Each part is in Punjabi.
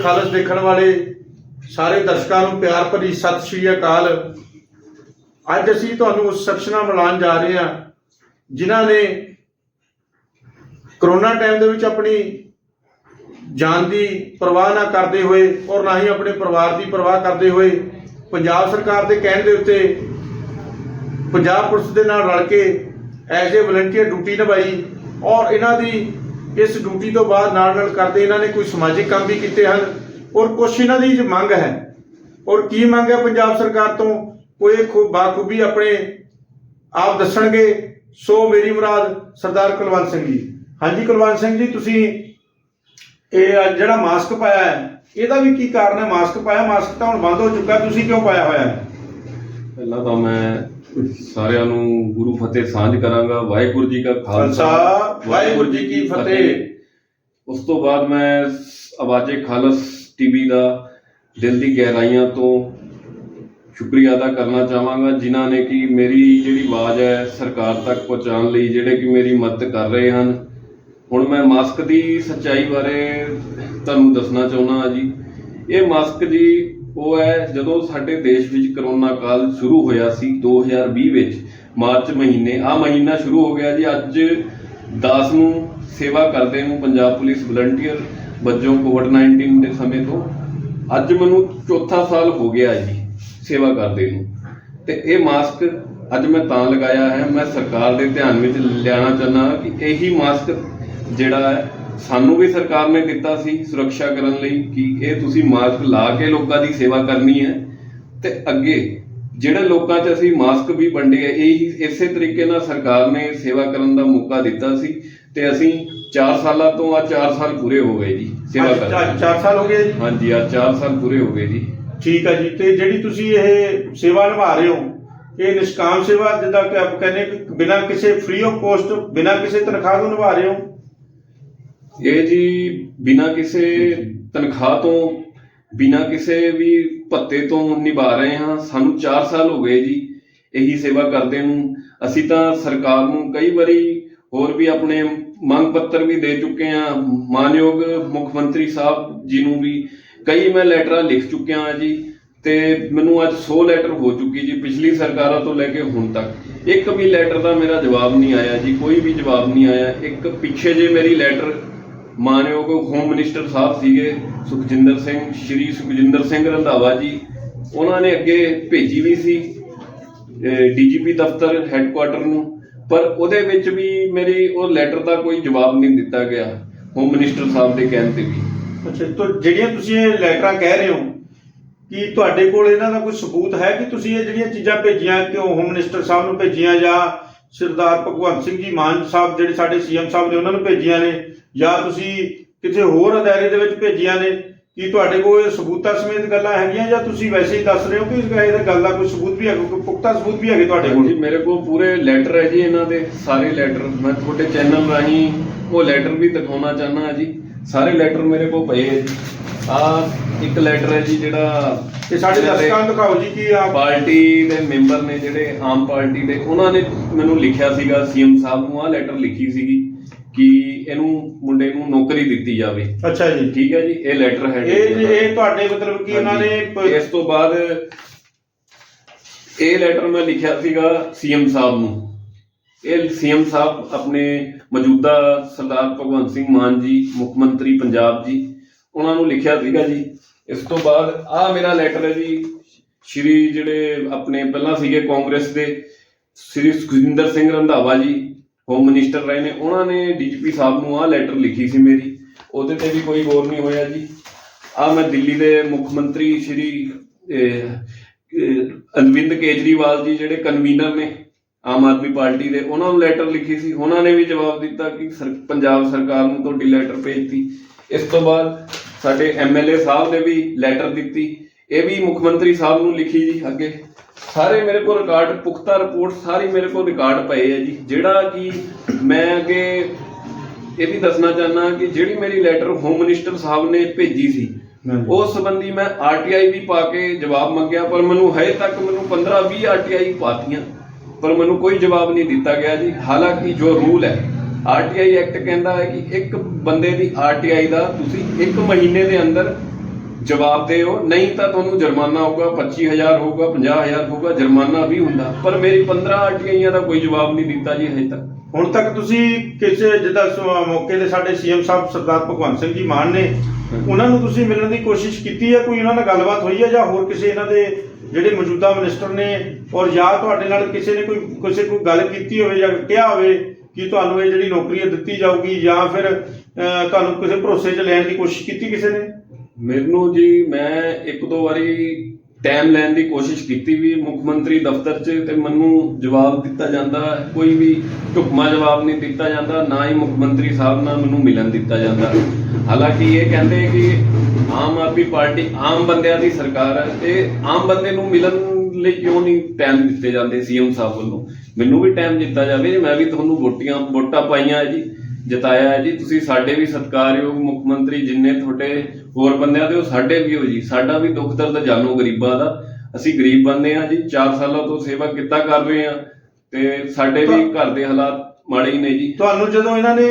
ਖਾਲਸ ਦੇਖਣ ਵਾਲੇ ਸਾਰੇ ਦਰਸ਼ਕਾਂ ਨੂੰ ਪਿਆਰ ਭਰੀ ਸਤਿ ਸ਼੍ਰੀ ਅਕਾਲ। ਅੱਜ ਅਸੀਂ ਤੁਹਾਨੂੰ ਉਸ ਸ਼ਖਸ ਨਾਲ ਜਾ ਰਹੇ ਹਾਂ, ਜਿਨ੍ਹਾਂ ਨੇ ਕਰੋਨਾ ਟਾਈਮ ਦੇ ਵਿੱਚ ਆਪਣੀ ਜਾਨ ਦੀ ਪਰਵਾਹ ਨਾ ਕਰਦੇ ਹੋਏ ਔਰ ਨਾ ਹੀ ਆਪਣੇ ਪਰਿਵਾਰ ਦੀ ਪਰਵਾਹ ਕਰਦੇ ਹੋਏ ਪੰਜਾਬ ਸਰਕਾਰ ਦੇ ਕਹਿਣ ਦੇ ਉੱਤੇ ਪੰਜਾਬ ਪੁਲਿਸ ਦੇ ਨਾਲ ਰਲ ਕੇ ਐਜ਼ ਏ ਵਲੰਟੀਅਰ ਡਿਊਟੀ ਨਿਭਾਈ ਔਰ ਇਹਨਾਂ ਦੀ ਇਸ ਡਿਊਟੀ ਤੋਂ ਬਾਅਦ ਨਾਲ ਨਾਲ ਕਰਦੇ ਇਹਨਾਂ ਨੇ ਕੋਈ ਸਮਾਜਿਕ ਕੰਮ ਵੀ ਕੀਤੇ ਹਨ ਔਰ ਕੁਛ ਇਹਨਾਂ ਦੀ ਮੰਗ ਹੈ। ਔਰ ਕੀ ਮੰਗ ਹੈ ਪੰਜਾਬ ਸਰਕਾਰ ਤੋਂ? ਉਹ ਇਹ ਖੂਬ ਬਾਖੂਬੀ ਆਪਣੇ ਆਪ ਦੱਸਣਗੇ। ਸੋ ਮੇਰੀ ਮੁਰਾਦ ਸਰਦਾਰ ਕੁਲਵੰਤ ਸਿੰਘ ਜੀ। ਹਾਂਜੀ ਕੁਲਵੰਤ ਸਿੰਘ ਜੀ, ਤੁਸੀਂ ਇਹ ਜਿਹੜਾ ਮਾਸਕ ਪਾਇਆ ਹੈ, ਇਹਦਾ ਵੀ ਕੀ ਕਾਰਨ ਹੈ? ਮਾਸਕ ਪਾਇਆ, ਮਾਸਕ ਤਾਂ ਹੁਣ ਬੰਦ ਹੋ ਚੁੱਕਾ, ਤੁਸੀਂ ਕਿਉਂ ਪਾਇਆ ਹੋਇਆ ਹੈ? ਪਹਿਲਾਂ ਤਾਂ ਮੈਂ ਸਾਰਿਆਂ ਨੂੰ ਗੁਰੂ ਫਤਿਹ ਸਾਂਝ ਕਰਾਂਗਾ। ਵਾਹਿਗੁਰੂ ਜੀ ਕਾ ਖਾਲਸਾ ਵਾਹਿਗੁਰੂ ਜੀ ਕੀ ਫਤਿਹ। ਉਸ ਤੋਂ ਬਾਅਦ ਮੈਂ ਆਵਾਜ਼ੇ ਖਾਲਸ ਟੀਵੀ ਦਾ ਦਿਲ ਦੀ ਗਹਿਰਾਈਆਂ ਤੋਂ ਸ਼ੁਕਰੀਆ ਅਦਾ ਕਰਨਾ ਚਾਹਾਂਗਾ ਜਿਨ੍ਹਾਂ ਨੇ ਕਿ ਮੇਰੀ ਜਿਹੜੀ ਆਵਾਜ਼ ਹੈ ਸਰਕਾਰ ਤੱਕ ਪਹੁੰਚਾਉਣ ਲਈ ਜਿਹੜੇ ਕਿ ਮੇਰੀ ਮਦਦ ਕਰ ਰਹੇ ਹਨ। ਹੁਣ ਮੈਂ ਮਾਸਕ ਦੀ ਸੱਚਾਈ ਬਾਰੇ ਤੁਹਾਨੂੰ ਦੱਸਣਾ ਚਾਹੁੰਦਾ ਹਾਂ ਜੀ। ਇਹ ਮਾਸਕ ਜੀ ਉਹ ਹੈ ਜਦੋਂ ਸਾਡੇ ਦੇਸ਼ ਵਿੱਚ ਕਰੋਨਾ ਕਾਲ ਸ਼ੁਰੂ ਹੋਇਆ ਸੀ 2020 ਵਿੱਚ, ਮਾਰਚ ਮਹੀਨੇ। ਆ ਮਹੀਨਾ ਸ਼ੁਰੂ ਹੋ ਗਿਆ ਜੀ। ਅੱਜ 10 ਨੂੰ ਸੇਵਾ ਕਰਦੇ ਨੂੰ ਪੰਜਾਬ ਪੁਲਿਸ ਵਲੰਟੀਅਰ ਵਜੋਂ ਕੋਵਿਡ-19 ਦੇ ਸਮੇਂ ਤੋਂ। ਅੱਜ ਮੈਨੂੰ ਚੌਥਾ ਸਾਲ ਹੋ ਗਿਆ ਜੀ ਸੇਵਾ ਕਰਦੇ ਨੂੰ। ਤੇ ਇਹ ਮਾਸਕ ਅੱਜ ਮੈਂ ਤਾਂ ਲਗਾਇਆ ਹੈ। ਮੈਂ ਸਰਕਾਰ ਦੇ ਧਿਆਨ ਵਿੱਚ ਲਿਆਉਣਾ ਚਾਹੁੰਦਾ ਕਿ ਇਹੀ ਮਾਸਕ ਜਿਹੜਾ ਹੈ ਸਾਨੂੰ ਵੀ ਸਰਕਾਰ ਨੇ ਦਿੱਤਾ ਸੀ ਸੁਰੱਖਿਆ ਕਰਨ ਲਈ ਕਿ ਇਹ ਤੁਸੀਂ ਮਾਸਕ ਲਾ ਕੇ ਲੋਕਾਂ ਦੀ ਸੇਵਾ ਕਰਨੀ ਹੈ ਤੇ ਅੱਗੇ ਜਿਹੜੇ ਲੋਕਾਂ 'ਚ ਅਸੀਂ ਮਾਸਕ ਵੀ ਵੰਡੇ ਆ ਇਹ ਇਸੇ ਤਰੀਕੇ ਨਾਲ ਸਰਕਾਰ ਨੇ ਸੇਵਾ ਕਰਨ ਦਾ ਮੌਕਾ ਦਿੱਤਾ ਸੀ ਤੇ ਅਸੀਂ 4 ਸਾਲਾਂ ਤੋਂ ਆ 4 ਸਾਲ ਪੂਰੇ ਹੋ ਗਏ ਜੀ ਸੇਵਾ ਚਾਰ- ਚਾਰ ਸਾਲ ਹੋ ਗਏ ਜੀ? ਹਾਂਜੀ ਆ 4 ਸਾਲ ਪੂਰੇ ਹੋ ਗਏ ਜੀ। ਠੀਕ ਹੈ ਜੀ ਤੇ ਜਿਹੜੀ ਤੁਸੀਂ ਇਹ ਸੇਵਾ ਨਿਭਾ ਰਹੇ ਹੋ ਇਹ ਨਿਸ਼ਕਾਮ ਸੇਵਾ ਜਿੱਦਾਂ ਕਿ ਆਪ ਕਹਿੰਦੇ ਕਿ ਬਿਨਾਂ ਕਿਸੇ ਫ੍ਰੀ ਆਫ ਕੋਸਟ ਬਿਨਾਂ ਕਿਸੇ ਤਨਖਾਹ ਤੋਂ ਨਿਭਾ ਰਹੇ ਹੋ? ਇਹ ਜੀ ਬਿਨਾਂ ਕਿਸੇ ਤਨਖਾਹ ਤੋਂ, ਬਿਨਾਂ ਕਿਸੇ ਵੀ ਭੱਤੇ ਤੋਂ ਨਿਭਾ ਰਹੇ ਹਾਂ। ਸਾਨੂੰ 4 ਸਾਲ ਹੋ ਗਏ ਜੀ ਇਹੀ ਸੇਵਾ ਕਰਦੇ ਨੂੰ। ਅਸੀਂ ਤਾਂ ਸਰਕਾਰ ਨੂੰ ਕਈ ਵਾਰੀ ਹੋਰ ਵੀ ਆਪਣੇ ਮੰਗ ਪੱਤਰ ਵੀ ਦੇ ਚੁੱਕੇ ਹਾਂ। ਮਾਨਯੋਗ ਮੁੱਖ ਮੰਤਰੀ ਸਾਹਿਬ ਜੀ ਨੂੰ ਵੀ ਕਈ ਮੈਂ ਲੈਟਰਾਂ ਲਿਖ ਚੁੱਕਿਆ ਹਾਂ ਜੀ ਤੇ ਮੈਨੂੰ ਅੱਜ 100 ਲੈਟਰ ਹੋ ਚੁੱਕੀ ਜੀ ਪਿਛਲੀ ਸਰਕਾਰਾਂ ਤੋਂ ਲੈ ਕੇ ਹੁਣ ਤੱਕ। ਇੱਕ ਵੀ ਲੈਟਰ ਦਾ ਮੇਰਾ ਜਵਾਬ ਨਹੀਂ ਆਇਆ ਜੀ, ਕੋਈ ਵੀ ਜਵਾਬ ਨਹੀਂ ਆਇਆ। ਇੱਕ ਪਿੱਛੇ ਜੇ ਮੇਰੀ ਲੈਟਰ ਮਾਨਯੋਗ ਹੋਮ ਮਿਨਿਸਟਰ ਸਾਹਿਬ ਸੀਗੇ ਸੁਖਜਿੰਦਰ ਸਿੰਘ, ਸ਼੍ਰੀ ਸੁਖਜਿੰਦਰ ਸਿੰਘ ਰੰਧਾਵਾ ਜੀ। ਉਹਨਾਂ ਨੇ ਅੱਗੇ ਭੇਜੀ ਵੀ ਸੀ ਡੀਜੀਪੀ ਦਫ਼ਤਰ ਹੈੱਡਕੁਆਟਰ ਨੂੰ। ਪਰ ਉਹਦੇ ਵਿੱਚ ਵੀ ਮੇਰੀ ਉਹ ਲੈਟਰ ਦਾ ਕੋਈ ਜਵਾਬ ਨਹੀਂ ਦਿੱਤਾ ਗਿਆ ਹੋਮ ਮਿਨਿਸਟਰ ਸਾਹਿਬ ਦੇ ਕਹਿਣ ਤੇ ਵੀ। ਅੱਛਾ, ਤਾਂ ਜਿਹੜੀਆਂ ਤੁਸੀਂ ਇਹ ਲੈਟਰਾਂ ਕਹਿ ਰਹੇ ਹੋ, ਕਿ ਤੁਹਾਡੇ ਕੋਲ ਇਹਨਾਂ ਦਾ ਕੋਈ ਸਬੂਤ ਹੈ ਕਿ ਤੁਸੀਂ ਇਹ ਜਿਹੜੀਆਂ ਚੀਜ਼ਾਂ ਭੇਜੀਆਂ, ਕਿਉਂ ਹੋਮ ਮਿਨਿਸਟਰ ਸਾਹਿਬ ਨੂੰ ਭੇਜੀਆਂ ਜਾਂ ਸਰਦਾਰ ਭਗਵੰਤ ਸਿੰਘ ਜੀ ਮਾਨ ਸਾਹਿਬ, ਜਿਹੜੇ ਸਾਡੇ ਸੀਐਮ ਸਾਹਿਬ ਨੇ, ਉਹਨਾਂ ਨੂੰ ਭੇਜੀਆਂ ਨੇ? ਜਾਂ ਤੁਸੀਂ ਕਿਸੇ ਹੋਰ ਅਦਾਰੇ ਦੇ ਵਿੱਚ ਭੇਜੀਆਂ ਨੇ ਕੀ ਤੁਹਾਡੇ ਕੋਲ ਇਹ ਸਬੂਤਾਂ ਸਮੇਤ ਗੱਲਾਂ ਹੈਗੀਆਂ ਜਾਂ ਤੁਸੀਂ ਵੈਸੇ ਹੀ ਦੱਸ ਰਹੇ ਹੋ ਕਿ ਇਸ ਗੱਲ ਦਾ ਕੋਈ ਸਬੂਤ ਵੀ ਹੈ ਕੋਈ ਪੁਖਤਾ ਸਬੂਤ ਵੀ ਹੈਗੇ ਤੁਹਾਡੇ ਜੀ ਕੋਲ ਮੇਰੇ ਕੋਲ ਪੂਰੇ ਲੈਟਰ ਹੈ ਜੀ ਇਹਨਾਂ ਦੇ ਸਾਰੇ ਲੈਟਰ ਮੈਂ ਤੁਹਾਡੇ ਚੈਨਲ ਰਾਹੀਂ ਉਹ ਲੈਟਰ ਵੀ ਦਿਖਾਉਣਾ ਚਾਹਨਾ ਜੀ। ਸਾਰੇ ਲੈਟਰ ਮੇਰੇ ਕੋਲ ਪਏ ਹੈ ਜੀ। ਆ ਇੱਕ ਲੈਟਰ ਹੈ ਜੀ ਜਿਹੜਾ ਤੇ ਸਾਡੇ ਦਰਸ਼ਕਾਂ ਨੂੰ ਦਿਖਾਓ ਜੀ ਕਿ ਆਪ ਪਾਰਟੀ ਦੇ ਮੈਂਬਰ ਨੇ ਜਿਹੜੇ ਆਮ ਪਾਰਟੀ ਦੇ ਉਹਨਾਂ ਨੇ ਮੈਨੂੰ ਲਿਖਿਆ ਸੀਗਾ ਸੀਐਮ ਸਾਹਿਬ ਨੂੰ ਆ ਲੈਟਰ ਲਿਖੀ ਸੀਗੀ ਕਿ ਇਹਨੂੰ ਮੁੰਡੇ ਨੂੰ ਨੌਕਰੀ ਦਿੱਤੀ ਜਾਵੇ। ਅੱਛਾ ਜੀ। ਠੀਕ ਹੈ ਜੀ ਇਹ ਲੈਟਰ ਹੈ ਇਹ ਇਹ ਤੁਹਾਡੇ ਮਤਲਬ ਕਿ ਉਹਨਾਂ ਨੇ ਇਸ ਤੋਂ ਬਾਅਦ ਇਹ ਲੈਟਰ ਮੈਂ ਲਿਖਿਆ ਸੀਗਾ ਸੀਐਮ ਸਾਹਿਬ ਨੂੰ। ਇਹ ਸੀਐਮ ਸਾਹਿਬ ਆਪਣੇ ਮੌਜੂਦਾ ਸਰਦਾਰ ਭਗਵੰਤ ਸਿੰਘ ਮਾਨ ਜੀ ਮੁੱਖ ਮੰਤਰੀ ਪੰਜਾਬ ਜੀ ਉਹਨਾਂ ਨੂੰ ਲਿਖਿਆ ਸੀਗਾ ਜੀ। ਇਸ ਤੋਂ ਬਾਅਦ ਆ ਮੇਰਾ ਲੈਟਰ ਹੈ ਜੀ ਸ਼੍ਰੀ ਜਿਹੜੇ ਆਪਣੇ ਪਹਿਲਾਂ ਸੀਗੇ ਕਾਂਗਰਸ ਦੇ ਸ਼੍ਰੀ ਸੁਖਜਿੰਦਰ ਸਿੰਘ ਰੰਧਾਵਾ ਜੀ ਹੋਮ ਮਿਨਿਸਟਰ ਰਹੇ ਨੇ, ਉਹਨਾਂ ਨੇ ਡੀਜੀਪੀ ਸਾਹਿਬ ਨੂੰ ਆ ਲੈਟਰ ਲਿਖੀ ਸੀ ਮੇਰੀ, ਉਹਦੇ ਤੇ ਵੀ ਕੋਈ ਗੌਰ ਨਹੀਂ ਹੋਇਆ ਜੀ। ਆ ਮੈਂ ਦਿੱਲੀ ਦੇ ਮੁੱਖ ਮੰਤਰੀ ਸ਼੍ਰੀ ਅਰਵਿੰਦ ਕੇਜਰੀਵਾਲ ਜੀ ਜਿਹੜੇ ਕਨਵੀਨਰ ਨੇ, ਆਮ ਆਦਮੀ ਪਾਰਟੀ ਦੇ, ਉਹਨਾਂ ਨੂੰ ਲੈਟਰ ਲਿਖੀ ਸੀ। ਉਹਨਾਂ ਨੇ ਵੀ ਜਵਾਬ ਦਿੱਤਾ ਕਿ ਸਰ- ਪੰਜਾਬ ਸਰਕਾਰ ਨੂੰ ਤੁਹਾਡੀ ਲੈਟਰ ਭੇਜਤੀ। ਇਸ ਤੋਂ ਬਾਅਦ ਸਾਡੇ ਐਮਐਲਏ ਸਾਹਿਬ ਨੇ ਵੀ ਲੈਟਰ ਦਿੱਤੀ। ਇਹ ਵੀ ਮੁੱਖ ਮੰਤਰੀ ਸਾਹਿਬ ਨੂੰ ਲਿਖੀ ਜੀ ਅੱਗੇ। ਸਾਰੇ ਮੇਰੇ ਕੋਲ ਰਿਕਾਰਡ ਪੁਖਤਾ ਰਿਪੋਰਟ ਸਾਰੀ ਮੇਰੇ ਕੋਲ ਰਿਕਾਰਡ ਪਏ ਹੈ ਜੀ। ਜਿਹੜਾ ਕਿ ਮੈਂ ਅੱਗੇ ਇਹ ਵੀ ਦੱਸਣਾ ਚਾਹਨਾ ਕਿ ਜਿਹੜੀ ਮੇਰੀ ਲੈਟਰ ਹੋਮ ਮਿਨਿਸਟਰ ਸਾਹਿਬ ਨੇ ਭੇਜੀ ਸੀ। ਉਸ ਸੰਬੰਧੀ ਮੈਂ ਆਰਟੀਆਈ ਵੀ ਪਾ ਕੇ ਜਵਾਬ ਮੰਗਿਆ ਪਰ ਮੈਨੂੰ ਹਜੇ ਤੱਕ ਮੈਨੂੰ 15 20 ਆਰਟੀਆਈ ਪਾਤੀਆਂ ਪਰ ਮੈਨੂੰ ਕੋਈ ਜਵਾਬ ਨਹੀਂ ਦਿੱਤਾ ਗਿਆ ਜੀ। ਹਾਲਾਂਕਿ ਜੋ ਰੂਲ ਹੈ ਆਰਟੀਆਈ ਐਕਟ ਕਹਿੰਦਾ ਹੈ ਕਿ ਇੱਕ ਬੰਦੇ ਦੀ ਆਰਟੀਆਈ ਦਾ ਤੁਸੀਂ 1 ਮਹੀਨੇ ਦੇ ਅੰਦਰ ਜਵਾਬ ਦਿਓ। ਨਹੀਂ ਤਾਂ ਤੁਹਾਨੂੰ ਜੁਰਮਾਨਾ ਹੋਊਗਾ 25000 ਹੋਊਗਾ 50000 ਹੋਊਗਾ ਜੁਰਮਾਨਾ ਵੀ ਹੁੰਦਾ। ਪਰ ਮੇਰੀ 15 ਆਰਟੀਆਈਆਂ ਦਾ ਕੋਈ ਜਵਾਬ ਨਹੀਂ ਦਿੱਤਾ ਜੀ ਹਜੇ ਤੱਕ। ਹੁਣ ਤੱਕ ਤੁਸੀਂ ਕਿਸੇ ਜਿੱਦਾਂ ਸ- ਮੌਕੇ ਤੇ ਸਾਡੇ ਸੀਐਮ ਸਾਹਿਬ ਸਰਦਾਰ ਭਗਵੰਤ ਸਿੰਘ ਜੀ ਮਾਨ ਨੇ ਉਹਨਾਂ ਨੂੰ ਤੁਸੀਂ ਮਿਲਣ ਦੀ ਕੋਸ਼ਿਸ਼ ਕੀਤੀ ਹੈ? ਕੋਈ ਉਹਨਾਂ ਨਾਲ ਗੱਲਬਾਤ ਹੋਈ ਹੈ? ਜਾਂ ਹੋਰ ਕਿਸੇ ਇਹਨਾਂ ਦੇ ਜਿਹੜੇ ਮੌਜੂਦਾ ਮਿਨਿਸਟਰ ਨੇ ਔਰ ਜਾਂ ਤੁਹਾਡੇ ਨਾਲ ਕਿਸੇ ਨੇ ਕੋਈ ਕਿਸੇ ਕੋਈ ਗੱਲ ਕੀਤੀ ਹੋਵੇ ਜਾਂ ਕਿਹਾ ਹੋਵੇ ਕਿ ਤੁਹਾਨੂੰ ਇਹ ਜਿਹੜੀ ਨੌਕਰੀ ਹੈ ਦਿੱਤੀ ਜਾਊਗੀ ਜਾਂ ਫਿਰ ਅਹ, ਤੁਹਾਨੂੰ ਕਿਸੇ ਭਰੋਸੇ 'ਚ ਲੈਣ ਦੀ ਕੋਸ਼ਿਸ਼ ਕੀਤੀ ਕਿਸੇ ਨੇ? ਮੈਨੂੰ ਜੀ, ਮੈਂ ਇੱਕ ਦੋ ਵਾਰੀ ਟਾਈਮ ਲੈਣ ਦੀ ਕੋਸ਼ਿਸ਼ ਕੀਤੀ ਵੀ ਮੁੱਖ ਮੰਤਰੀ ਦਫ਼ਤਰ 'ਚ ਤੇ ਮੈਨੂੰ ਜਵਾਬ ਦਿੱਤਾ ਜਾਂਦਾ, ਕੋਈ ਵੀ ਢੁਕਮਾ ਜਵਾਬ ਨਹੀਂ ਦਿੱਤਾ ਜਾਂਦਾ, ਨਾ ਹੀ ਮੁੱਖ ਮੰਤਰੀ ਸਾਹਿਬ ਨਾਲ ਮੈਨੂੰ ਮਿਲਣ ਦਿੱਤਾ ਜਾਂਦਾ। ਹਾਲਾਂਕਿ ਇਹ ਕਹਿੰਦੇ ਕਿ ਆਮ ਆਦਮੀ ਪਾਰਟੀ ਆਮ ਬੰਦਿਆਂ ਦੀ ਸਰਕਾਰ ਹੈ ਤੇ ਆਮ ਬੰਦੇ ਨੂੰ ਮਿਲਣ ਲਈ ਕਿਉਂ ਨਹੀਂ ਟਾਈਮ ਦਿੱਤੇ ਜਾਂਦੇ ਸੀਐਮ ਸਾਹਿਬ ਵੱਲੋਂ? ਮੈਨੂੰ ਵੀ ਟਾਈਮ ਦਿੱਤਾ ਜਾਵੇ, ਮੈਂ ਵੀ ਤੁਹਾਨੂੰ ਵੋਟੀਆਂ, ਵੋਟਾਂ ਪਾਈਆਂ ਹੈ ਜੀ। ਜਿਤਾਇਆ ਹੈ ਜੀ। ਤੁਸੀਂ ਸਾਡੇ ਵੀ ਸਤਿਕਾਰਯੋਗ ਮੁੱਖ ਮੰਤਰੀ ਜਿੰਨੇ ਤੁਹਾਡੇ ਹੋਰ ਬੰਦਿਆਂ ਦੇ ਉਹ ਸਾਡੇ ਵੀ ਹੋ ਜੀ। ਸਾਡਾ ਵੀ ਦੁੱਖ ਦਰਦ ਜਾਣੋ ਗਰੀਬਾਂ ਦਾ। ਅਸੀਂ ਗਰੀਬ ਬੰਦੇ ਆ ਜੀ। 4 ਸਾਲਾਂ ਤੋਂ ਸੇਵਾ ਕਿੱਤਾ ਕਰ ਰਹੇ ਆ ਤੇ ਸਾਡੇ ਵੀ ਘਰ ਦੇ ਹਾਲਾਤ ਮਾੜੇ ਹੀ ਨੇ ਜੀ। ਤੁਹਾਨੂੰ ਜਦੋਂ ਇਹਨਾਂ ਨੇ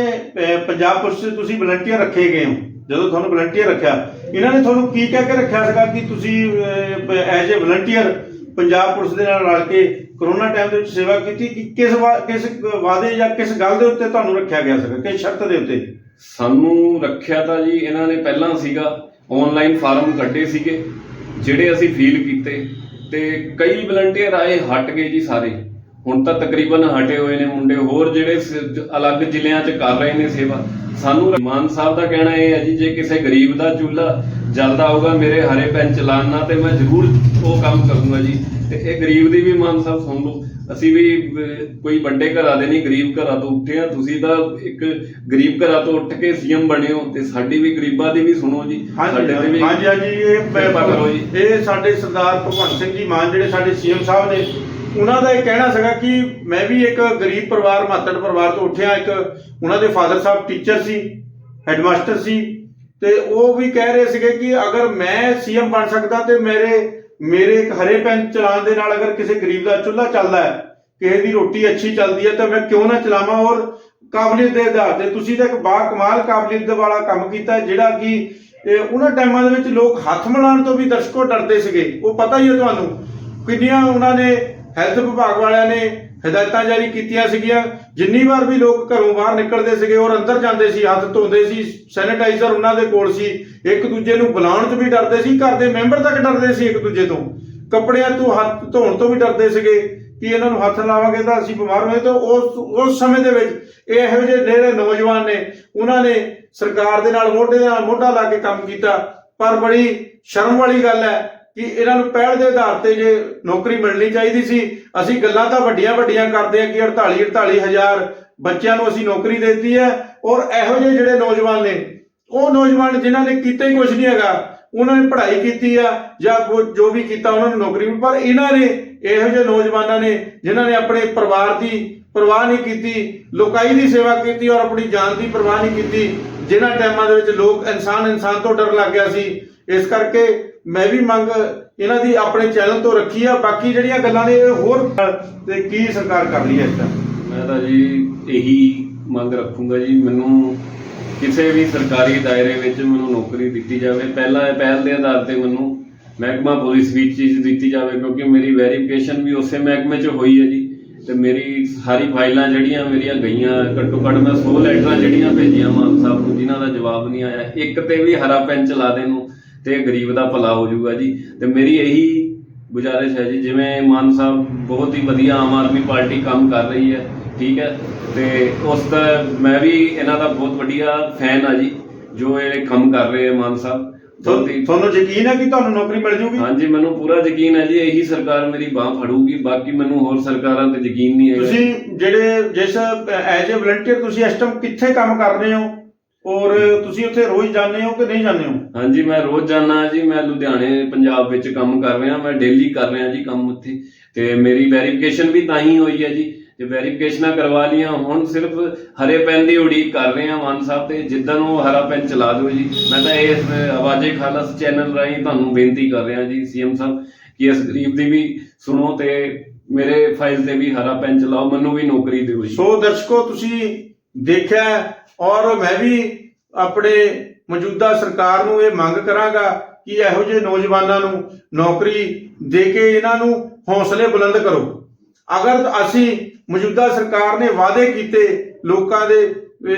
ਪੰਜਾਬ ਪੁਲਿਸ 'ਚ ਤੁਸੀਂ ਵਲੰਟੀਅਰ ਰੱਖੇ ਗਏ ਹੋ ਜਦੋਂ ਤੁਹਾਨੂੰ ਵਲੰਟੀਅਰ ਰੱਖਿਆ ਇਹਨਾਂ ਨੇ ਤੁਹਾਨੂੰ ਕੀ ਕਹਿ ਕੇ ਰੱਖਿਆ ਸੀਗਾ ਕਿ ਤੁਸੀਂ as a volunteer Punjab police ਦੇ ਨਾਲ ਰਲ ਕੇ ਕਰੋਨਾ ਟਾਈਮ ਦੇ ਵਿੱਚ ਸੇਵਾ ਕੀਤੀ, ਕਿ ਕਿਸ ਵਾ- ਕਿਸ ਵਾਅਦੇ ਜਾਂ ਕਿਸ ਗੱਲ ਦੇ ਉੱਤੇ ਤੁਹਾਨੂੰ ਰੱਖਿਆ ਗਿਆ ਸੀਗਾ, ਕਿਸ ਸ਼ਰਤ ਦੇ ਉੱਤੇ? ਸਾਨੂੰ ਰੱਖਿਆ ਤਾਂ ਜੀ ਇਹਨਾਂ ਨੇ ਪਹਿਲਾਂ ਸੀਗਾ ਆਨਲਾਈਨ ਫਾਰਮ ਕੱਢੇ ਸੀਗੇ, ਜਿਹੜੇ ਅਸੀਂ ਫੀਲ ਕੀਤੇ, ਤੇ ਕਈ ਵਲੰਟੀਅਰ ਆਏ ਹਟ ਗਏ ਜੀ ਸਾਰੇ। ਹੁਣ ਤਾਂ ਤਕਰੀਬਨ ਹਟੇ ਹੋਏ ਨੇ ਮੁੰਡੇ, ਹੋਰ ਜਿਹੜੇ ਸ- ਅਲੱਗ ਜ਼ਿਲ੍ਹਿਆਂ 'ਚ ਕਰ ਰਹੇ ਨੇ ਸੇਵਾ। ਸਾਨੂੰ ਮਾਨ ਸਾਹਿਬ ਦਾ ਕਹਿਣਾ ਇਹ ਹੈ ਜੀ, ਜੇ ਕਿਸੇ ਗਰੀਬ ਦਾ ਚੁੱਲ੍ਹਾ ਜਲਦਾ ਹੋਊਗਾ ਮੇਰੇ ਹਰੇ ਪੈਨ ਚਲਾਨਾ ਤੇ ਮੈਂ ਜ਼ਰੂਰ ਉਹ ਕੰਮ ਕਰੂੰਗਾ ਜੀ। ਤੇ ਇਹ ਗਰੀਬ ਦੀ ਵੀ ਮਾਨ ਸਾਹਿਬ ਸੁਣ ਲਓ। ਅਸੀਂ ਵੀ ਕੋਈ ਵੱਡੇ ਘਰਾਂ ਦੇ ਨਹੀਂ ਗਰੀਬ ਘਰਾਂ ਤੋਂ ਉੱਠੇ ਆ ਤੁਸੀਂ ਤਾਂ ਇੱਕ ਗਰੀਬ ਘਰਾਂ ਤੋਂ ਉੱਠ ਕੇ ਸੀਐਮ ਬਣੇ ਹੋ ਤੇ ਸਾਡੀ ਵੀ ਗਰੀਬਾਂ ਦੀ ਵੀ ਸੁਣੋ ਜੀ। ਹਾਂਜੀ ਤੇ ਵੀ ਹਾਂਜੀ ਹਾਂਜੀ ਇਹ। ਇਹ ਸਾਡੇ ਸਰਦਾਰ ਭਗਵੰਤ ਸਿੰਘ ਜੀ ਮਾਨ ਜਿਹੜੇ ਸਾਡੇ ਸੀਐਮ ਸਾਹਿਬ ਨੇ ਉਹਨਾਂ ਦਾ ਇਹ ਕਹਿਣਾ ਸੀਗਾ ਕਿ ਮੈਂ ਵੀ ਇੱਕ ਗਰੀਬ ਪਰਿਵਾਰ ਮਾਤੜ ਪਰਿਵਾਰ ਤੋਂ ਉੱਠਿਆ। ਇੱਕ ਉਹਨਾਂ ਦੇ ਫਾਦਰ ਸਾਹਿਬ ਟੀਚਰ ਸੀ ਹੈਡਮਾਸਟਰ ਸੀ। ਤੇ ਉਹ ਵੀ ਕਹਿ ਰਹੇ ਸੀਗੇ ਕਿ ਅਗਰ ਮੈਂ ਸੀਐਮ ਬਣ ਸਕਦਾ ਤੇ ਮੇਰੇ ਮੇਰੇ ਇੱਕ ਹਰੇ ਪੈਨ ਚਲਾਉਣ ਦੇ ਨਾਲ ਅਗਰ ਕਿਸੇ ਗਰੀਬ ਦਾ ਚੁੱਲ੍ਹਾ ਚੱਲਦਾ ਹੈ, ਕਿਸੇ ਦੀ ਰੋਟੀ ਅੱਛੀ ਚੱਲਦੀ ਹੈ, ਤਾਂ ਮੈਂ ਕਿਉਂ ਨਾ ਚਲਾਵਾਂ? ਔਰ ਕਾਬਲੀਅਤ ਦੇ ਆਧਾਰ ਤੇ ਤੁਸੀਂ ਤਾਂ ਇੱਕ ਬਾ ਕਮਾਲ ਕਾਬਲੀਅਤ ਦੇ ਵਾਲਾ ਕੰਮ ਕੀਤਾ, ਜਿਹੜਾ ਕਿ ਉਹਨਾਂ ਟਾਈਮਾਂ ਦੇ ਵਿੱਚ ਲੋਕ ਹੱਥ ਮਿਲਾਉਣ ਤੋਂ ਵੀ ਦਰਸ਼ਕੋ ਡਰਦੇ ਸੀਗੇ। ਉਹ ਪਤਾ ਹੀ ਹੈ ਤੁਹਾਨੂੰ ਕਿੰਨੀਆਂ ਉਹਨਾਂ ਨੇ ਹੈਲਥ ਵਿਭਾਗ ਵਾਲਿਆਂ ਨੇ ਹਦਾਇਤਾਂ ਜਾਰੀ ਕੀਤੀਆਂ ਸੀਗੀਆਂ। ਜਿੰਨੀ ਵਾਰ ਵੀ ਲੋਕ ਘਰੋਂ ਬਾਹਰ ਨਿਕਲਦੇ ਸੀਗੇ, ਔਰ ਅੰਦਰ ਜਾਂਦੇ ਸੀ ਹੱਥ ਧੋਂਦੇ ਸੀ ਸੈਨੀਟਾਈਜ਼ਰ ਉਹਨਾਂ ਦੇ ਕੋਲ ਸੀ ਇੱਕ ਦੂਜੇ ਨੂੰ ਬੁਲਾਉਣ ਤੋਂ ਵੀ ਡਰਦੇ ਸੀ, ਘਰ ਦੇ ਮੈਂਬਰ ਤੱਕ ਡਰਦੇ ਸੀ ਇੱਕ ਦੂਜੇ ਤੋਂ। ਕੱਪੜਿਆਂ ਤੋਂ, ਹੱਥ ਧੋਣ ਤੋਂ ਵੀ ਡਰਦੇ ਸੀਗੇ ਕਿ ਇਹਨਾਂ ਨੂੰ ਹੱਥ ਲਾਵਾਂਗੇ ਤਾਂ ਅਸੀਂ ਬਿਮਾਰ ਹੋਏ। ਤਾਂ ਉਸ ਉਸ ਸਮੇਂ ਦੇ ਵਿੱਚ ਇਹ ਇਹੋ ਜਿਹੇ ਜਿਹੜੇ ਨੌਜਵਾਨ ਨੇ, ਉਹਨਾਂ ਨੇ ਸਰਕਾਰ ਦੇ ਨਾਲ, ਮੋਢੇ ਦੇ ਨਾਲ ਮੋਢਾ ਲਾ ਕੇ ਕੰਮ ਕੀਤਾ। ਪਰ ਬੜੀ ਸ਼ਰਮ ਵਾਲੀ ਗੱਲ ਹੈ ਕਿ ਇਹਨਾਂ ਨੂੰ ਪਹਿਲ ਦੇ ਆਧਾਰ ਤੇ ਜੇ ਨੌਕਰੀ ਮਿਲਣੀ ਚਾਹੀਦੀ ਸੀ, ਅਸੀਂ ਗੱਲਾਂ ਤਾਂ ਵੱਡੀਆਂ ਵੱਡੀਆਂ ਕਰਦੇ ਆ ਕਿ 48 48 ਹਜ਼ਾਰ ਬੱਚਿਆਂ ਨੂੰ ਅਸੀਂ ਨੌਕਰੀ ਦੇ ਦਿੱਤੀ ਹੈ ਔਰ ਇਹੋ ਜਿਹੇ ਜਿਹੜੇ ਨੌਜਵਾਨ ਨੇ, ਉਹ ਨੌਜਵਾਨ ਜਿਨ੍ਹਾਂ ਨੇ ਕੀਤਾ ਹੀ ਕੁਝ ਨਹੀਂ ਹੈਗਾ, ਉਹਨਾਂ ਨੇ ਪੜ੍ਹਾਈ ਕੀਤੀ ਆ ਜਾਂ ਕੋ- ਜੋ ਵੀ ਕੀਤਾ ਉਹਨਾਂ ਨੂੰ ਨੌਕਰੀ ਮਿਲੀ ਪਰ ਇਹਨਾਂ ਨੇ ਇਹੋ ਜਿਹੇ ਨੌਜਵਾਨਾਂ ਨੇ ਜਿਨ੍ਹਾਂ ਨੇ ਆਪਣੇ ਪਰਿਵਾਰ ਦੀ ਪਰਵਾਹ ਨਹੀਂ ਕੀਤੀ ਲੋਕਾਈ ਦੀ ਸੇਵਾ ਕੀਤੀ ਔਰ ਆਪਣੀ ਜਾਨ ਦੀ ਪਰਵਾਹ ਨਹੀਂ ਕੀਤੀ, ਜਿਨ੍ਹਾਂ ਟਾਈਮਾਂ ਦੇ ਵਿੱਚ ਲੋਕ ਇਨਸਾਨ ਇਨਸਾਨ ਤੋਂ ਡਰ ਲੱਗ ਗਿਆ ਸੀ, ਇਸ ਕਰਕੇ ਮੈਂ ਵੀ ਮੰਗ ਇਹਨਾਂ ਦੀ ਆਪਣੇ ਚੈਨਲ ਤੋਂ ਰੱਖੀ ਆ, ਬਾਕੀ ਜਿਹੜੀਆਂ ਗੱਲਾਂ ਨੇ ਇਹ ਹੋਰ ਤੇ ਕੀ ਸਰਕਾਰ ਕਰ ਰਹੀ ਹੈ ਇਸ ਟਾਈਮ ਮੈਂ ਤਾਂ ਜੀ ਇਹੀ ਮੰਗ ਰੱਖੂੰਗਾ ਜੀ, ਮੈਨੂੰ ਕਿਸੇ ਵੀ ਸਰਕਾਰੀ ਦਾਇਰੇ ਵਿੱਚ ਮੈਨੂੰ ਨੌਕਰੀ ਦਿੱਤੀ ਜਾਵੇ। ਪਹਿਲਾਂ ਪਹਿਲ ਦੇ ਆਧਾਰ ਤੇ ਮੈਨੂੰ ਮਹਿਕਮਾ ਪੁਲਿਸ ਵਿੱਚ ਹੀ ਦਿੱਤੀ ਜਾਵੇ, ਕਿਉਂਕਿ ਮੇਰੀ ਵੈਰੀਫਿਕੇਸ਼ਨ ਵੀ ਉਸੇ ਮਹਿਕਮੇ 'ਚ ਹੋਈ ਹੈ ਜੀ। ਤੇ ਮੇਰੀ ਸਾਰੀ ਫਾਈਲਾਂ ਜਿਹੜੀਆਂ ਮੇਰੀਆਂ ਗਈਆਂ, ਘੱਟੋ ਘੱਟ ਮੈਂ 100 ਲੈਟਰਾਂ ਜਿਹੜੀਆਂ ਭੇਜੀਆਂ ਮਾਨ ਸਾਹਿਬ ਨੂੰ, ਜਿਨ੍ਹਾਂ ਦਾ ਜਵਾਬ ਨਹੀਂ ਆਇਆ। ਇੱਕ ਤੇ ਵੀ ਹਰਾ ਪੈਨ ਚਲਾ ਦੇ ਨੂੰ ਤੇ ਗਰੀਬ ਦਾ ਭਲਾ ਹੋ ਜਾਊਗਾ ਜੀ। ਤੇ ਮੇਰੀ ਇਹੀ ਗੁਜ਼ਾਰਿਸ਼ ਹੈ ਜੀ ਜਿਵੇਂ ਮਾਨ ਸਾਹਿਬ ਬਹੁਤ ਹੀ ਵਧੀਆ ਆਮ ਆਦਮੀ ਪਾਰਟੀ ਕੰਮ ਕਰ ਰਹੀ ਹੈ ਠੀਕ ਹੈ। ਤੇ ਉਸ ਦਾ ਮੈਂ ਵੀ ਇਹਨਾਂ ਦਾ ਬਹੁਤ ਵਧੀਆ ਫੈਨ ਆ ਜੀ ਜੋ ਇਹ ਕੰਮ ਕਰ ਰਹੇ ਆ ਮਾਨ ਸਾਹਿਬ। ਹੀ- ਤੁਹਾਨੂੰ ਯਕੀਨ ਹੈ ਕਿ ਤੁਹਾਨੂੰ ਨੌਕਰੀ ਮਿਲ ਜੂਗੀ ਹਾਂਜੀ ਮੈਨੂੰ ਪੂਰਾ ਯਕੀਨ ਹੈ ਜੀ ਇਹੀ ਸਰਕਾਰ ਮੇਰੀ ਬਾਹ ਫੜੂਗੀ ਬਾਕੀ ਮੈਨੂੰ ਹੋਰ ਸਰਕਾਰਾਂ ਤੇ ਯਕੀਨ ਨਹੀਂ ਹੈਗਾ। ਤੁਸੀਂ ਜਿਹੜੇ ਜਿਸ ਐਜ਼ ਅ ਵਲੰਟੀਅਰ ਤੁਸੀਂ ਇਸ ਟਾਈਮ ਕਿੱਥੇ ਕੰਮ ਕਰ ਰਹੇ ਹੋ? ਔਰ ਤੁਸੀਂ ਉੱਥੇ ਰੋਜ਼ ਜਾਂਦੇ ਹੋ ਕਿ ਨਹੀਂ ਜਾਂਦੇ ਹੋ? ਹਾਂਜੀ ਮੈਂ ਰੋਜ਼ ਜਾਣਾ ਜੀ ਮੈਂ ਲੁਧਿਆਣੇ ਪੰਜਾਬ ਵਿੱਚ ਕੰਮ ਕਰ ਰਿਹਾ ਮੈਂ ਡੇਲੀ ਕਰ ਰਿਹਾ ਜੀ ਕੰਮ ਉੱਥੇ। ਤੇ ਮੇਰੀ ਵੈਰੀਫਿਕੇਸ਼ਨ ਵੀ ਤਾਂ ਹੀ ਹੋਈ ਹੈ ਜੀ। ਤੇ ਵੈਰੀਫਿਕੇਸ਼ਨਾਂ ਕਰਵਾ ਲੀਆਂ ਹੁਣ ਸਿਰਫ ਹਰੇ ਪੈਨ ਦੀ ਉਡੀਕ ਕਰ ਰਹੇ ਹਾਂ ਮਾਨ ਸਾਹਿਬ ਤੇ ਜਿੱਦਣ ਉਹ ਹਰਾ ਪੈਨ ਚਲਾ ਦਿਓ ਜੀ। ਮੈਂ ਤਾਂ ਇਸ ਆਵਾਜ਼ੇ ਖਾਲਸ ਚੈਨਲ ਰਾਹੀਂ ਤੁਹਾਨੂੰ ਬੇਨਤੀ ਕਰ ਰਿਹਾ ਜੀ ਸੀਐਮ ਸਾਹਿਬ ਕਿ ਇਸ ਗਰੀਬ ਦੀ ਵੀ ਸੁਣੋ ਤੇ ਮੇਰੇ ਫਾਈਲ ਤੇ ਵੀ ਹਰਾ ਪੈਨ ਚਲਾਓ ਮੈਨੂੰ ਵੀ ਨੌਕਰੀ ਦਿਓ ਜੀ। ਸੋ ਦਰਸ਼ਕੋ ਤੁਸੀਂ ਦੇਖਿਆ ਔਰ ਮੈਂ ਵੀ ਆਪਣੇ ਮੌਜੂਦਾ ਸਰਕਾਰ ਨੂੰ ਇਹ ਮੰਗ ਕਰਾਂਗਾ ਕਿ ਇਹੋ ਜਿਹੇ ਨੌਜਵਾਨਾਂ ਨੂੰ ਨੌਕਰੀ ਦੇ ਕੇ ਇਹਨਾਂ ਨੂੰ ਹੌਸਲੇ ਬੁਲੰਦ ਕਰੋ। ਅਗਰ ਅਸੀਂ ਮੌਜੂਦਾ ਸਰਕਾਰ ਨੇ ਵਾਅਦੇ ਕੀਤੇ ਲੋਕਾਂ ਦੇ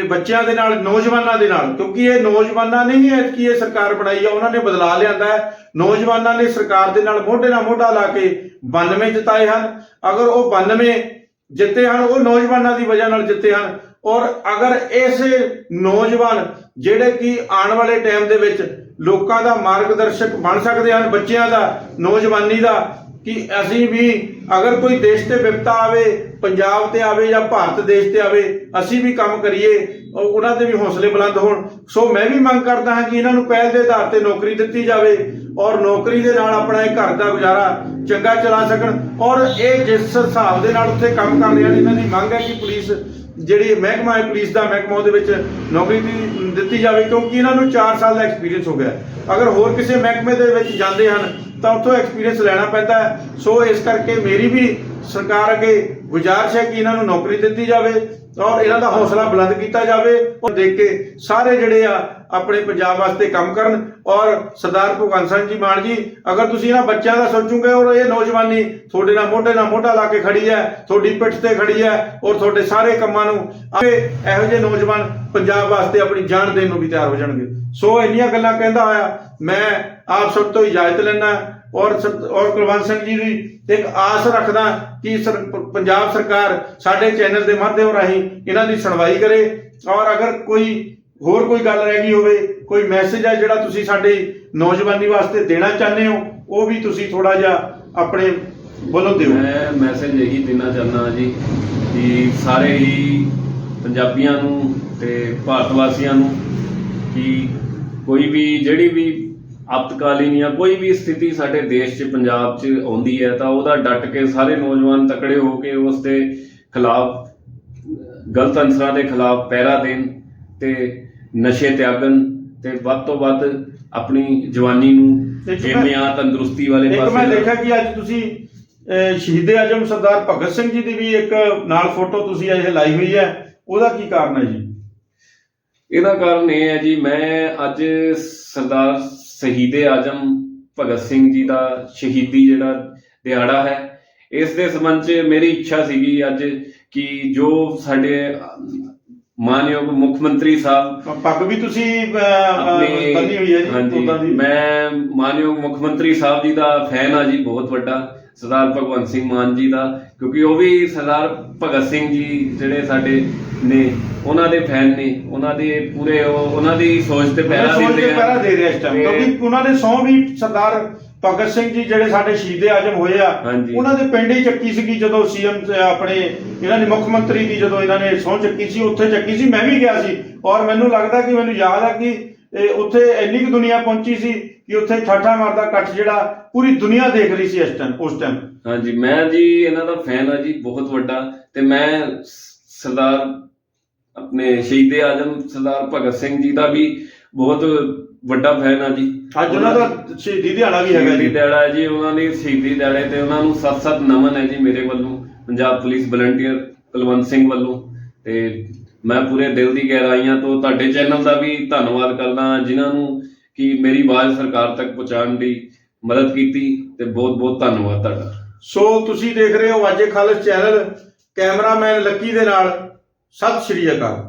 ਬੱਚਿਆਂ ਦੇ ਨਾਲ, ਨੌਜਵਾਨਾਂ ਦੇ ਨਾਲ, ਕਿਉਂਕਿ ਇਹ ਨੌਜਵਾਨਾਂ ਨੇ ਹੀ ਐਤਕੀ ਇਹ ਸਰਕਾਰ ਬਣਾਈ ਆ, ਉਹਨਾਂ ਨੇ ਬਦਲਾ ਲਿਆਂਦਾ ਹੈ। ਨੌਜਵਾਨਾਂ ਨੇ ਸਰਕਾਰ ਦੇ ਨਾਲ ਮੋਢੇ ਨਾਲ ਮੋਢਾ ਲਾ ਕੇ 92 ਜਿਤਾਏ ਹਨ। ਅਗਰ ਉਹ 92 ਜਿੱਤੇ ਹਨ, ਉਹ ਨੌਜਵਾਨਾਂ ਦੀ ਵਜ੍ਹਾ ਨਾਲ ਜਿੱਤੇ ਹਨ ਔਰ ਅਗਰ ਇਸ ਨੌਜਵਾਨ ਜਿਹੜੇ ਕਿ ਆਉਣ ਵਾਲੇ ਟਾਈਮ ਦੇ ਵਿੱਚ ਲੋਕਾਂ ਦਾ ਮਾਰਗਦਰਸ਼ਕ ਬਣ ਸਕਦੇ ਹਨ, ਬੱਚਿਆਂ ਦਾ, ਨੌਜਵਾਨੀ ਦਾ, ਕਿ ਅਸੀਂ ਵੀ ਅਗਰ ਕੋਈ ਦੇਸ਼ ਤੇ ਵਿਪਤਾ ਆਵੇ, ਪੰਜਾਬ ਤੇ ਆਵੇ ਜਾਂ ਭਾਰਤ ਦੇਸ਼ ਤੇ ਆਵੇ, ਅਸੀਂ ਵੀ ਕੰਮ ਕਰੀਏ ਉਹਨਾਂ ਦੇ ਵੀ ਹੌਸਲੇ ਬੁਲੰਦ ਹੋਣ। ਸੋ ਮੈਂ ਵੀ ਮੰਗ ਕਰਦਾ ਹਾਂ ਕਿ ਇਹਨਾਂ ਨੂੰ ਪਹਿਲ ਦੇ ਆਧਾਰ ਤੇ ਨੌਕਰੀ ਦਿੱਤੀ ਜਾਵੇ ਔਰ ਨੌਕਰੀ ਦੇ ਨਾਲ ਆਪਣਾ ਇਹ ਘਰ ਦਾ ਗੁਜ਼ਾਰਾ ਚੰਗਾ ਚਲਾ ਸਕਣ। ਔਰ ਇਹ ਜਿਸ ਹਿਸਾਬ ਦੇ ਨਾਲ ਉੱਥੇ ਕੰਮ ਕਰ ਰਹੇ ਹਨ, ਇਹਨਾਂ ਦੀ ਮੰਗ ਹੈ ਕਿ ਪੁਲਿਸ ਜਿਹੜੀ ਮਹਿਕਮਾ ਹੈ, ਪੁਲਿਸ ਦਾ ਮਹਿਕਮਾ, ਉਹਦੇ ਵਿੱਚ ਨੌਕਰੀ ਦੀ ਦਿੱਤੀ ਜਾਵੇ, ਕਿਉਂਕਿ ਇਹਨਾਂ ਨੂੰ 4 ਸਾਲ ਦਾ ਐਕਸਪੀਰੀਅੰਸ ਹੋ ਗਿਆ ਅਗਰ ਹੋਰ ਕਿਸੇ ਮਹਿਕਮੇ ਦੇ ਵਿੱਚ ਜਾਂਦੇ ਹਨ, ਤਾਂ ਉੱਥੋਂ ਐਕਸਪੀਰੀਅੰਸ ਲੈਣਾ ਪੈਂਦਾ ਹੈ। ਸੋ ਇਸ ਕਰਕੇ ਮੇਰੀ ਵੀ ਸਰਕਾਰ ਅੱਗੇ ਗੁਜ਼ਾਰਿਸ਼ ਹੈ ਕਿ ਇਹਨਾਂ ਨੂੰ ਨੌਕਰੀ ਦਿੱਤੀ ਜਾਵੇ ਔਰ ਇਹਨਾਂ ਦਾ ਹੌਸਲਾ ਬੁਲੰਦ ਕੀਤਾ ਜਾਵੇ। ਔਰ ਦੇਖ ਕੇ ਸਾਰੇ ਜਿਹੜੇ ਆ ਆਪਣੇ ਪੰਜਾਬ ਵਾਸਤੇ ਕੰਮ ਕਰਨ। ਔਰ ਸਰਦਾਰ ਭਗਵੰਤ ਸਿੰਘ ਜੀ ਮਾਨ ਜੀ, ਅਗਰ ਤੁਸੀਂ ਇਹਨਾਂ ਬੱਚਿਆਂ ਦਾ ਸੋਚੋਗੇ ਔਰ ਇਹ ਨੌਜਵਾਨੀ ਤੁਹਾਡੇ ਨਾਲ ਮੋਢੇ ਨਾਲ ਮੋਢਾ ਲਾ ਕੇ ਖੜੀ ਹੈ, ਤੁਹਾਡੀ ਪਿੱਠ ਤੇ ਖੜੀ ਹੈ ਔਰ ਤੁਹਾਡੇ ਸਾਰੇ ਕੰਮਾਂ ਨੂੰ ਅੱਗੇ ਇਹੋ ਜਿਹੇ ਨੌਜਵਾਨ ਪੰਜਾਬ ਵਾਸਤੇ ਆਪਣੀ ਜਾਨ ਦੇਣ ਨੂੰ ਵੀ ਤਿਆਰ ਹੋ ਜਾਣਗੇ। ਸੋ ਇੰਨੀਆਂ ਗੱਲਾਂ ਕਹਿੰਦਾ ਹੋਇਆ, ਮੈਂ ਆਪ ਸਭ ਤੋਂ ਇਜਾਜ਼ਤ ਲੈਣਾ ਔਰ ਔਰ ਕੁਲਵੰਤ ਸਿੰਘ ਜੀ ਦੀ ਇੱਕ ਆਸ ਰੱਖਦਾ ਕਿ ਸਰ- ਪੰਜਾਬ ਸਰਕਾਰ ਸਾਡੇ ਚੈਨਲ ਦੇ ਮਾਧਿਅਮ ਰਾਹੀਂ ਇਹਨਾਂ ਦੀ ਸੁਣਵਾਈ ਕਰੇ। ਔਰ ਅਗਰ ਕੋਈ ਹੋਰ ਕੋਈ ਗੱਲ ਰਹਿ ਗਈ ਹੋਵੇ, ਕੋਈ ਮੈਸੇਜ ਹੈ ਜਿਹੜਾ ਤੁਸੀਂ ਸਾਡੇ ਨੌਜਵਾਨੀ ਵਾਸਤੇ ਦੇਣਾ ਚਾਹੁੰਦੇ ਹੋ, ਉਹ ਵੀ ਤੁਸੀਂ ਥੋੜਾ ਜਿਹਾ ਆਪਣੇ ਵੱਲੋਂ ਦਿਓ। ਮੈਂ ਮੈਸੇਜ ਇਹੀ ਦੇਣਾ ਚਾਹੁੰਦਾ ਜੀ ਕਿ ਸਾਰੇ ਹੀ ਪੰਜਾਬੀਆਂ ਨੂੰ ਤੇ ਭਾਰਤ ਵਾਸੀਆਂ ਨੂੰ ਕਿ ਕੋਈ ਵੀ, ਜਿਹੜੀ ਵੀ ਆਪਤਕਾਲੀਨ ਜਾਂ ਕੋਈ ਵੀ ਸਥਿਤੀ ਸਾਡੇ ਦੇਸ਼ 'ਚ ਪੰਜਾਬ 'ਚ ਆਉਂਦੀ ਹੈ ਤਾਂ ਉਹਦਾ ਡਟ ਕੇ ਸਾਰੇ ਨੌਜਵਾਨ ਤਕੜੇ ਹੋ ਕੇ ਉਸ ਦੇ ਖਿਲਾਫ ਗਲਤ ਅੰਸਰਾਂ ਦੇ ਖਿਲਾਫ ਪਹਿਰਾ ਦੇਣ ਤੇ ਨਸ਼ੇ ਤਿਆਗਣ ਤੇ ਵੱਧ ਤੋਂ ਵੱਧ ਆਪਣੀ ਜਵਾਨੀ ਨੂੰ ਜਿਵੇਂ ਤੰਦਰੁਸਤੀ ਵਾਲੇ ਇੱਕ ਮੈਂ ਪਾਸੇ ਦੇਖਿਆ ਕਿ ਅੱਜ ਤੁਸੀਂ ਸ਼ਹੀਦ ਆਜਮ ਸਰਦਾਰ ਭਗਤ ਸਿੰਘ ਜੀ ਦੀ ਵੀ ਇੱਕ ਨਾਲ ਫੋਟੋ ਤੁਸੀਂ ਇਹ ਲਾਈ ਹੋਈ ਹੈ। ਉਹਦਾ ਕੀ ਕਾਰਨ ਹੈ ਜੀ? ਇਹਦਾ ਕਾਰਨ ਇਹ ਹੈ ਜੀ ਮੈਂ ਅੱਜ ਸਰਦਾਰ ਸ਼ਹੀਦੇ ਆਜਮ ਭਗਤ ਸਿੰਘ ਜੀ ਦਾ ਸ਼ਹੀਦੀ ਜਿਹੜਾ ਦਿਹਾੜਾ ਹੈ। ਇਸ ਦੇ ਸੰਬੰਧ 'ਚ ਮੇਰੀ ਇੱਛਾ ਸੀਗੀ ਅੱਜ ਕਿ ਜੋ ਸਾਡੇ ਮਾਨਯੋਗ ਮੁੱਖ ਮੰਤਰੀ ਸਾਹਿਬ ਪੱਗ ਵੀ ਤੁਸੀਂ ਬੰਨੀ ਹੋਈ ਹੈ ਜੀ ਹਾਂਜੀ। ਮੈਂ ਮਾਨਯੋਗ ਮੁੱਖ ਮੰਤਰੀ ਸਾਹਿਬ ਜੀ ਦਾ ਫੈਨ ਆ ਜੀ ਬਹੁਤ ਵੱਡਾ। ਸਰਦਾਰ ਭਗਵੰਤ ਸਿੰਘ ਮਾਨ ਜੀ ਦਾ ਕਿਉਂਕਿ ਉਹ ਵੀ ਸਰਦਾਰ ਭਗਤ ਸਿੰਘ ਜੀ ਜਿਹੜੇ ਸਾਡੇ ਨੇ ਉਹਨਾਂ ਦੇ ਫੈਨ ਨੇ ਉਹਨਾਂ ਦੇ ਪੂਰੇ ਉਹ ਉਹਨਾਂ ਦੀ ਸੋਚ ਤੇ ਪਹਿਰਾ ਦੇ ਰਿਹਾ ਇਸ ਟਾਈਮ ਕਿਉਂਕਿ ਉਹਨਾਂ ਨੇ ਸਹੁੰ ਵੀ ਸਰਦਾਰ ਭਗਤ ਸਿੰਘ ਜੀ ਜਿਹੜੇ ਸਾਡੇ ਸ਼ਹੀਦੇ ਆਜਮ ਹੋਏ ਆ। ਉਹਨਾਂ ਦੇ ਪਿੰਡ ਹੀ ਚੱਕੀ ਸੀਗੀ ਜਦੋਂ ਸੀਐਮ ਆਪਣੇ ਇਹਨਾਂ ਨੇ ਮੁੱਖ ਮੰਤਰੀ ਦੀ ਜਦੋਂ ਇਹਨਾਂ ਨੇ ਸਹੁੰ ਚੱਕੀ ਸੀ ਉੱਥੇ ਚੱਕੀ ਸੀ ਮੈਂ ਵੀ ਗਿਆ ਸੀ ਔਰ ਮੈਨੂੰ ਲੱਗਦਾ ਕਿ ਮੈਨੂੰ ਯਾਦ ਆ ਕਿ ਇਹ ਉੱਥੇ ਇੰਨੀ ਕੁ ਦੁਨੀਆ ਪਹੁੰਚੀ ਸੀ ਕਿ ਉੱਥੇ ਠਾਠਾ ਮਾਰਦਾ ਇਕੱਠ ਜਿਹੜਾ ਪੂਰੀ ਦੁਨੀਆ ਦੇਖ ਰਹੀ ਸੀ ਇਸ ਟਾਈਮ ਉਸ ਟਾਈਮ ਹਾਂਜੀ ਮੈਂ ਜੀ ਇਹਨਾਂ ਦਾ ਫੈਨ ਆ ਜੀ ਬਹੁਤ ਵੱਡਾ ਤੇ ਮੈਂ ਸਰਦਾਰ ਆਪਣੇ ਸ਼ਹੀਦੇ ਆਜਮ ਸਰਦਾਰ ਭਗਤ ਸਿੰਘ ਜੀ ਦਾ ਵੀ ਬਹੁਤ ਵੱਡਾ ਫੈਨ ਆ ਜੀ। ਅੱਜ ਉਹਨਾਂ ਦਾ ਸ਼ਹੀਦੀ ਦਿਹਾੜਾ ਵੀ ਹੈਗਾ ਜੀ। ਦਿਹਾੜਾ ਹੈ ਜੀ ਉਹਨਾਂ ਦੀ ਸ਼ਹੀਦੀ ਦਿਹਾੜੇ ਤੇ ਉਹਨਾਂ ਨੂੰ ਸੱਤ ਸੱਤ ਨਮਨ ਹੈ ਜੀ ਮੇਰੇ ਵੱਲੋਂ ਪੰਜਾਬ ਪੁਲਿਸ ਵਲੰਟੀਅਰ ਕੁਲਵੰਤ ਸਿੰਘ ਵੱਲੋਂ ਤੇ ਮੈਂ ਪੂਰੇ ਦਿਲ ਦੀ ਗਹਿਰਾਈਆਂ ਤੋਂ ਤੁਹਾਡੇ ਚੈਨਲ ਦਾ ਵੀ ਧੰਨਵਾਦ ਕਰਦਾ ਹਾਂ, ਜਿਨ੍ਹਾਂ ਨੂੰ ਕਿ ਮੇਰੀ ਆਵਾਜ਼ ਸਰਕਾਰ ਤੱਕ ਪਹੁੰਚਾਉਣ ਦੀ ਮਦਦ ਕੀਤੀ ਤੇ ਬਹੁਤ ਬਹੁਤ ਧੰਨਵਾਦ ਤੁਹਾਡਾ। ਸੋ ਤੁਸੀਂ ਦੇਖ ਰਹੇ ਹੋ ਵਾਜੇ ਖਾਲਸ ਚੈਨਲ, ਕੈਮਰਾਮੈਨ ਲੱਕੀ ਦੇ ਨਾਲ। ਸਤਿ ਸ਼੍ਰੀ ਅਕਾਲ।